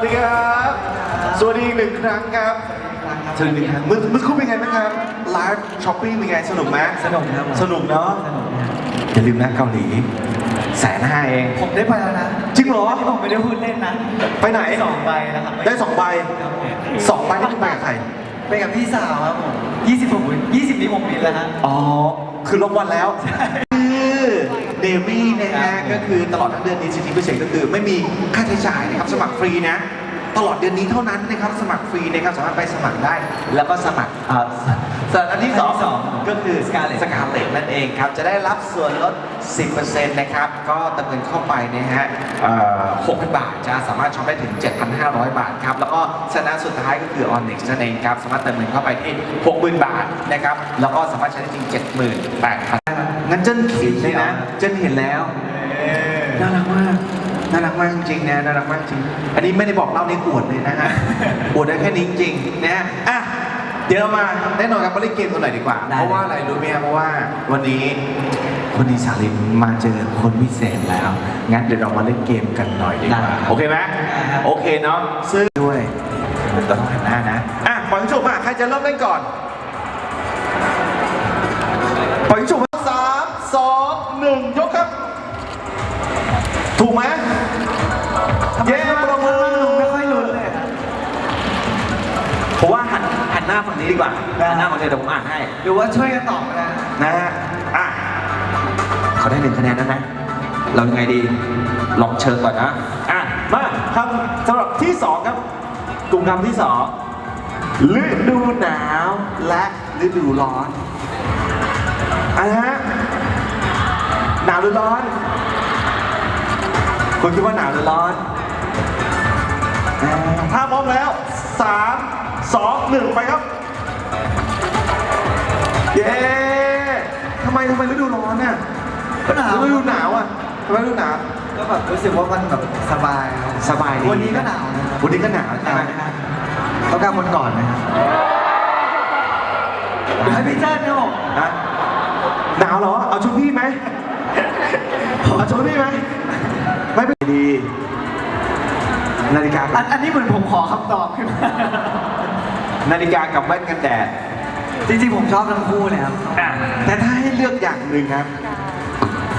วัสดีครับ สวัสดีอีกหนึ่งครั้งครับสวัสดีอีกหนึ่งครั้งเมื่อเมื่อคุณเป็นไงบ้างครับ ไลฟ์ช้อปปิ้งเป็นไงสนุกไหมสนุกครับผมสนุกเนาะ สนุกนะอย่าลืมนะเกาหลีแสนห้าเอง ผมได้ไปแล้วนะจริงเหรอ ที่ผมไม่ได้พูดเล่นนะไปไหน สองใบนะครับได้สองใบสองใบนี่คุณไปกับใคร ไปกับพี่สาวครับผมยี่สิบผมยี่สิบนี้ผมบินแล้วฮะ อ๋อ คือลงวันแล้วคือ เดวี่นะฮะก็คือตลอดทั้งเดือนนี้สิทธิพิเศษก็คือไม่มีค่าใช้จ่ายนะครับสมัครฟรีนะ ตลอดเดือนนี้เท่านั้นนะครับสมัครฟรีนะครับสามารถไปสมัครได้ แล้วก็สมัครเอ่อส่วนอันที่สองอันที่สองก็คือ Scarlett สกาเลตนั่นเองครับจะได้รับส่วนลด 10%นะครับก็เติมเงินเข้าไปนะฮะเอ่อ6,000 บาทจะสามารถช็อปได้ถึง 7,500 บาทครับแล้วก็ชนะสุดท้ายก็คือ Onyx นั่นเองครับสามารถเติมเงินเข้าไปที่ 60,000 บาทนะครับแล้วก็สามารถใช้ได้จริง 78,000งั้นเจนเขียนเลยนะเจนเห็นแล้วน่ารักมาก น่ารักมากจริงๆนะน่ารักมากจริง อันนี้ไม่ได้บอกเล่าในอวดเลยนะฮะอวดได้แค่นี้จริงๆนะฮะอะเดี๋ยวเรามาแน่นอนครับมาเล่นเกมกันหน่อยดีกว่าได้เพราะว่าอะไรรู้ไหมครับเพราะว่าวันนี้คนดีสาลินมาเจอคนพิเศษแล้ว งั้นเดี๋ยวเรามาเล่นเกมกันหน่อยดีกว่า โอเคไหมโอเคเนาะซึ่งด้วยเราต้องหันหน้านะ อะปล่อยชุบมาใครจะเริ่มเล่นก่อนปล่อยชุบสามสองหนึ่งยกครับ ถูกไหม หันหันหน้าฝั่งนี้ดีกว่าหันหน้าฝั่งนี้เดี๋ยวผมอ่านให้ หรือว่าช่วยกันตอบก็ได้นะฮะ อะเขาได้หนึ่งคะแนนแล้วนะ เรายังไงดี ลองเชิญก่อนนะ อะ มาคำสำหรับที่สองครับ กลุ่มคำที่สองฤดูหนาวและฤดูร้อนอะฮะ หนาวหรือร้อน คุณคิดว่าหนาวหรือร้อนอ่าถ้าพร้อมแล้วสาม สองหนึ่งไปครับ เย้ทำไมทำไมฤดูร้อนน่ะก็หนาว ฤดูหนาวอะทำไมฤดูหนาว ก็แบบรู้สึกว่ามันแบบสบายครับสบายดี วันนี้ก็หนาวนะครับวันนี้ก็หนาวหใช่นาวไหมนะครับต้องการคนก่อนนะครับเดี๋ยวให้พี่เจ้าเนี่ยผมฮะหนาวเหรอ เอาชุดพี่ไหมเอาชุดพี่ไหมไม่เป็นไรดี นาฬิกาอันอันนี้เหมือนผมขอคำตอบขึ้นมา นาฬิกากับแว่นกันแดดจริงๆผมชอบทั้งคู่เลยครับ อะแต่ถ้าให้เลือกอย่างหนึ่งครับ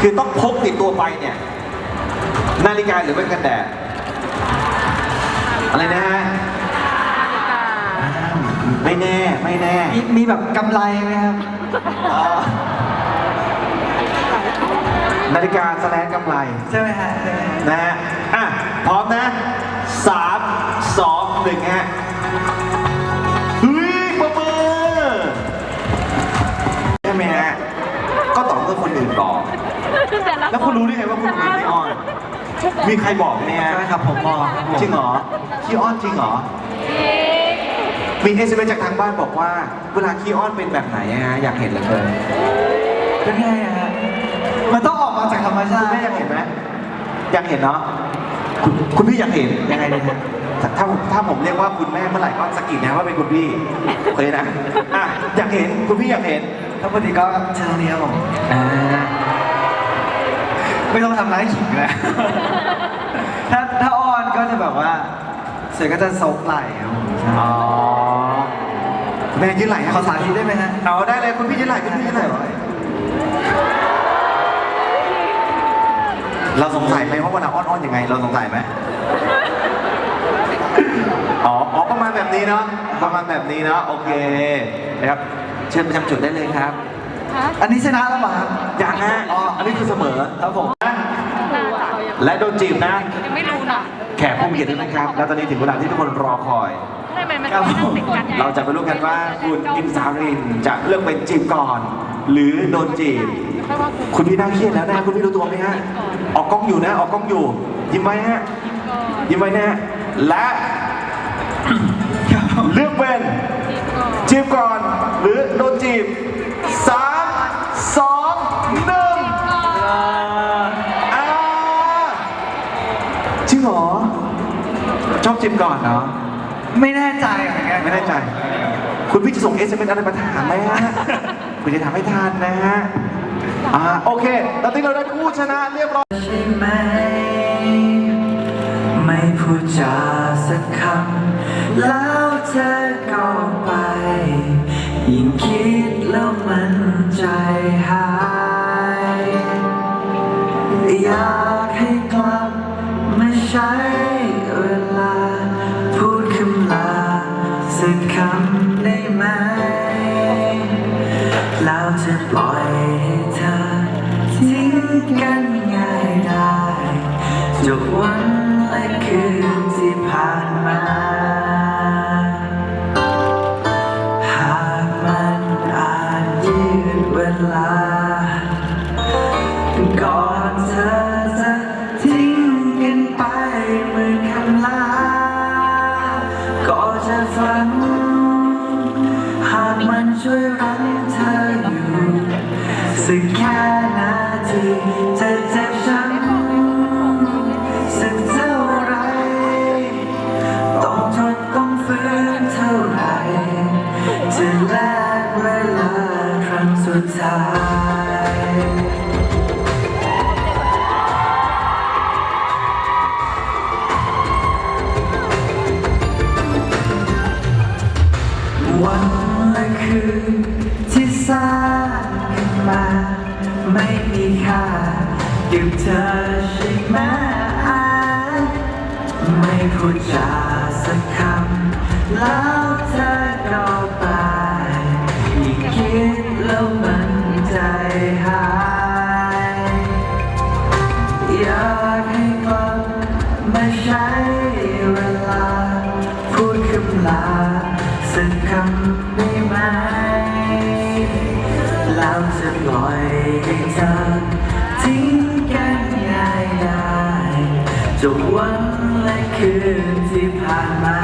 คือต้องพกติดตัวไปเนี่ย นาฬิกาหรือแว่นกันแดดอะไรนะฮะไม่แน่ไม่แน่มีมีแบบกำไรไหมครับอ๋อนาฬิกาสแลนกำไร ใช่ไหมฮะใช่ไหมฮะ นะฮะ อะ พร้อมนะสามสองหนึ่งฮะ ก็ต่อเมื่อคนอื่นบอก แล้วคุณรู้ได้ไงว่าคุณเป็นขี้อ้อน มีใครบอกเนี่ยใช่ไหมครับผมมองผมจริงเหรอขี้อ้อนจริงเหรอมีเอสเจากทางบ้านบอกว่า เวลาขี้อ้อนเป็นแบบไหนอะฮะอยากเห็นเหลือเกินเป็นไงอะฮะมันต้องออกมาจากธรรมชาคุณติแม่อยากเห็นไหมอยากเห็นเนาะคุณคุณพี่อยากเห็นยังไงดีฮะ ถ้าถ้าถ้าผมเรียกว่าคุณแม่เมื่อไหร่ก็สะกิดนะว่าเป็นคุณพี่โอเคนะอะอยากเห็นคุณพี่อยากเห็นถ้าพอดีก็เชิญตรงนี้ครับผมอ่าไม่ต้องทำร้ายขิงเลยถ้าถ้าอ้อนก็จะแบบว่า เสร็จก็จะซบไหล่ครับผมใช่อ๋อแม่ยืนไหล่ฮะขอสาธิตได้ไหมฮะเอาได้เลยคุณพี่ยืนไหล่คุณพี่ยืนไหล่เราสงสัยไหมว่าเวลาอ้อนๆยังไง เราสงสัยไหม อ๋ออ๋อประมาณแบบนี้เนาะประมาณแบบนี้เนาะโอเคนะครับเชิญประจำจุดได้เลยครับอันนี้ชนะแล้วเหรอครับอย่างฮะอ๋ออันนี้คือเสมอครับผมและโดนจีบนะ ยังไม่รู้นะแขกผู้มีเกียรติทุกท่านครับ แล้วตอนนี้ถึงเวลาที่ทุกคนรอคอย ทำไมมันต้องนั่งติดกันเราจะไปรู้กันว่าคุณอิมซารินจะเลือกเป็นจีบก่อน หรือโดนจีบคุณพี่น่าเครียดแล้วนะ คุณพี่รู้ตัวไหมฮะ ออกกล้องอยู่นะ ออกกล้องอยู่ ยิ้มไว้ฮะ ยิ้มไว้นะฮะ และเลือกเป็นจีบก่อนหรือโดนจีบสามสองหนึ่งอ่าจริงเหรอชอบจีบก่อนเนาะไม่แน่ใจเหมือนกันไม่แน่ใจ คุณพี่จะส่งเอสเอ็มเออะไรมาถามไหมฮะคุณจะถามให้ทันนะฮะอ่าโอเคตอนนี้เราได้ผู้ชนะเรียบร้อยใช่ไหม จาสักคำแล้วเธอก็ไป ยิ่งคิดแล้วมันใจหาย อยากให้กลับไม่ใช้เวลา พูดคำลาสักคำได้ไหม แล้วเธอปล่อย on แล้วเธอก็ไปยิ่คิดแล้วมันใจหาย อยากให้ฟังไม่ใช้เวลา พูดคำลาสักคำได้ไหม แล้วจะลอยให้เธทิ้งกันง่ายได้จบวันและคืนที่ผ่านมา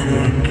Música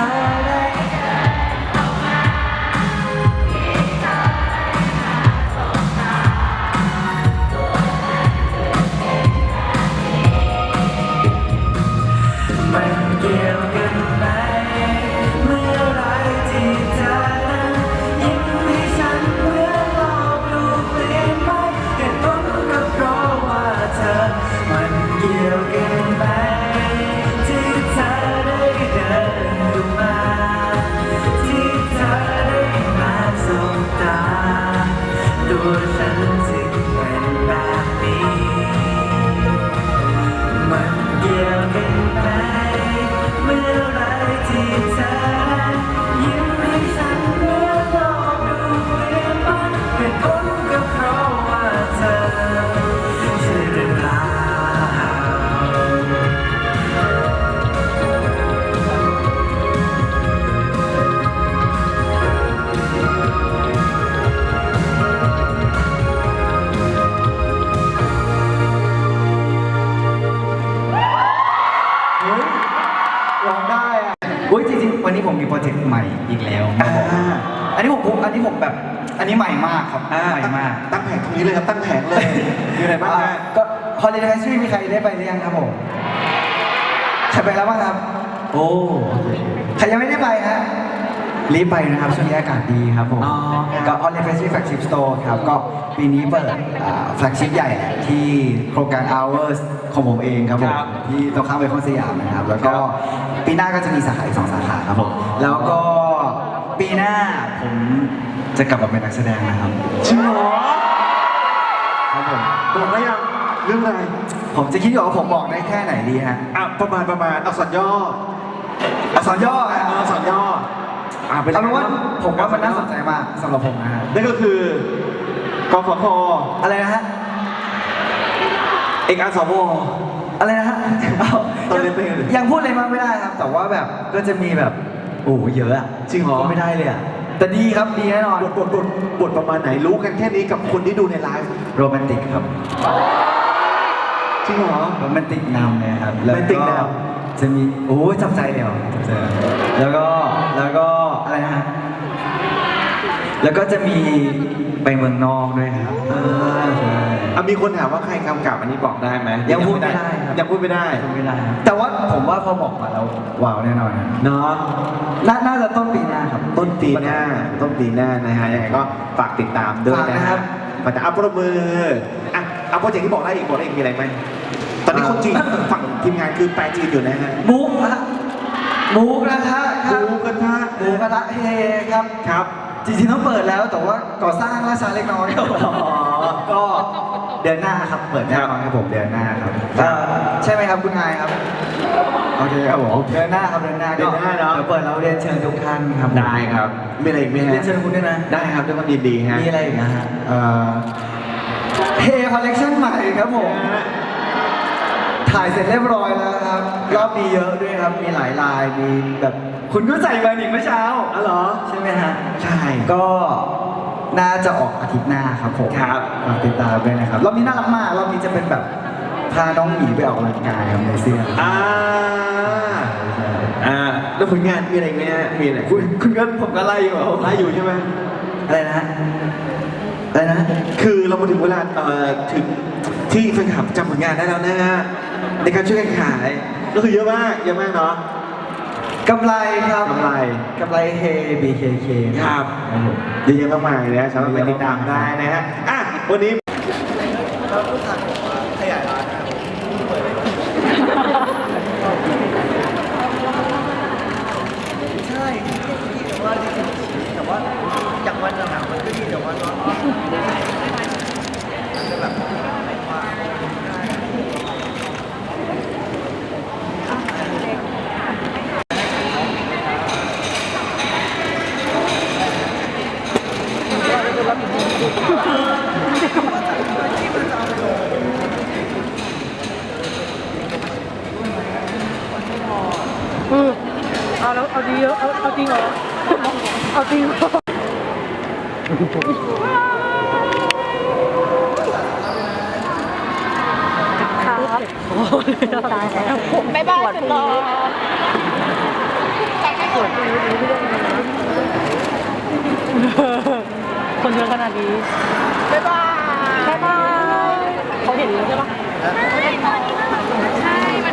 tired นี้เลยครับตั้งแผงเลยมีอะไรบ้างฮะก็ฮอลลีเดย์ชื่อมีใครได้ไปหรือยังครับผมใครไปแล้วบ้างครับ โอ้ใครยังไม่ได้ไปฮะรีบไปนะครับช่วงนี้อากาศดีครับผมอ๋อครับก็ On the Festival Flagship Store ครับก็ปีนี้เปิดแฟลกชิพใหญ่แหละที่โครงการ Hours ของผมเองครับผมครับที่ตรงข้ามไปคอนสยามนะครับ แล้วก็ครับปีหน้าก็จะมีสาขาอีกสองสาขาครับผมแล้วก็ปีหน้าผมจะกลับมาเป็นนักแสดงนะครับจริงเหรอ ครับผมบอกได้ยังเรื่องอะไรผมจะคิดอยู่ว่าผมบอกได้แค่ไหนดีฮะอะประมาณประมาณอักษรย่ออักษรย่อฮะอักษรย่ออะเป็นเอาเป็นว่าผมว่ามันน่าสนใจมากสำหรับผมนะฮะนั่นก็คือกฟผอะไรนะฮะเอกอาสวอะไรนะฮะเอาตอนเรียนเป็นไงยังพูดอะไรมากไม่ได้ครับ แต่ว่าแบบก็จะมีแบบโอ้โหเยอะอะจริงเหรอพูดไม่ได้เลยอะ แต่ดีครับดีแน่นอนบทบทบทบทประมาณไหนรู้กันแค่นี้กับคนที่ดูในไลฟ์โรแมนติกครับจริงเหรอ โรแมนติกนำเลยครับ แล้วโรแมนติกนจะมีโอ้ยจับใจเดียวจับใจแล้วก็แล้วก็อะไรนะฮะแล้วก็จะมีไปเมืองนอกด้วยครับใช่ อะมีคนถามว่าใครกำกับอันนี้บอกได้ไหมยังพูดไม่ได้ครับ ยังพูดไม่ได้ทำไม่ได้ครับแต่ว่าผมว่าพอบอกมาแล้วว้าวแน่นอนนะเนาะน่าน่าจะต้นปีหน้าครับ ต้นปีหน้าต้นปีหน้านะฮะยังไงก็ฝากติดตามด้วยนะฝากนะคครัรับบ ฝากจะอัพโปรมืออะเอาโปรเจกต์ที่บอกได้อีกบอกได้อีกมีอะไรไหมตอนนี้คนจีนฝั่งทีมงานคือแปลจีนอยู่นะฮะหมูกระทะหมูกระทะครับหมูกระทะหมูกระทะเฮครับ ครับ จริงๆต้องเปิดแล้วแต่ว่าก่อสร้างล่าช้าเล็กน้อยครับก็ เดือนหน้าครับ เปิดแน่นอนครับผมเดือนหน้าครับครับเอ่อใช่ไหมครับคุณนายครับ โอเคครับผมเดือนหน้าครับเดือนหน้าเดือนหน้าเนอะ ดี๋ยวเปิดเราเรียนเชิญทุกท่านครับได้ครับมีอะไรอีกไหมฮะเรียนเชิญคุณด้วยนะ ได้ครับด้วยความยินดีฮะมีอะไรอีกนะฮะเอ่อเฮคอลเลคชั่นใหม่ครับผม ถ่ายเสร็จเรียบร้อยแล้วครับรอบนี้เยอะด้วยครับ มีหลายลาย มีแบบ คุณก็ใส่มาหนิเมื่อเช้า อ๋อเหรอ ใช่ไหมฮะ ใช่ก็ น่าจะออกอาทิตย์หน้าครับผมครับฝากติดตามด้วยนะครับรอบนี้น่ารักมากรอบนี้จะเป็นแบบพาน้องหมีไปออกกำลังกายครับในเสื้ออ่าอ่าแล้วผลงานมีอะไรอีกไหมฮะมีอะไรคุณคุณก็ผมก็ไล่อยู่อะไล่อยู่ใช่ไหมอะไรนะฮะอะไรนะคือเรามาถึงเวลาเอ่อถึงที่แฟนคลับจำผลงานได้แล้วนะฮะในการช่วยกันขายก็คือเยอะมากเยอะมากเนาะ กำไรครับกำไรกำไรเฮ BKK ครับครับผมเยอะๆมากมายเลยนะสามารถไปติดตามได้นะฮะอะวันนี้ขยายร้านใช่แต่ว่าแต่ว่าจากวันหลังมันก็ดีแต่ว่าร้อน เอาแล้วเอาดีเหรอเอาเอาจริงเหรอ เอาจริงเหรอครับโอ้ยตายแล้วบ๊ายบายสุดหล่อคนเยอะขนาดนี้บ๊ายบายบ๊ายบายเขาเห็นแล้วใช่ปะใช่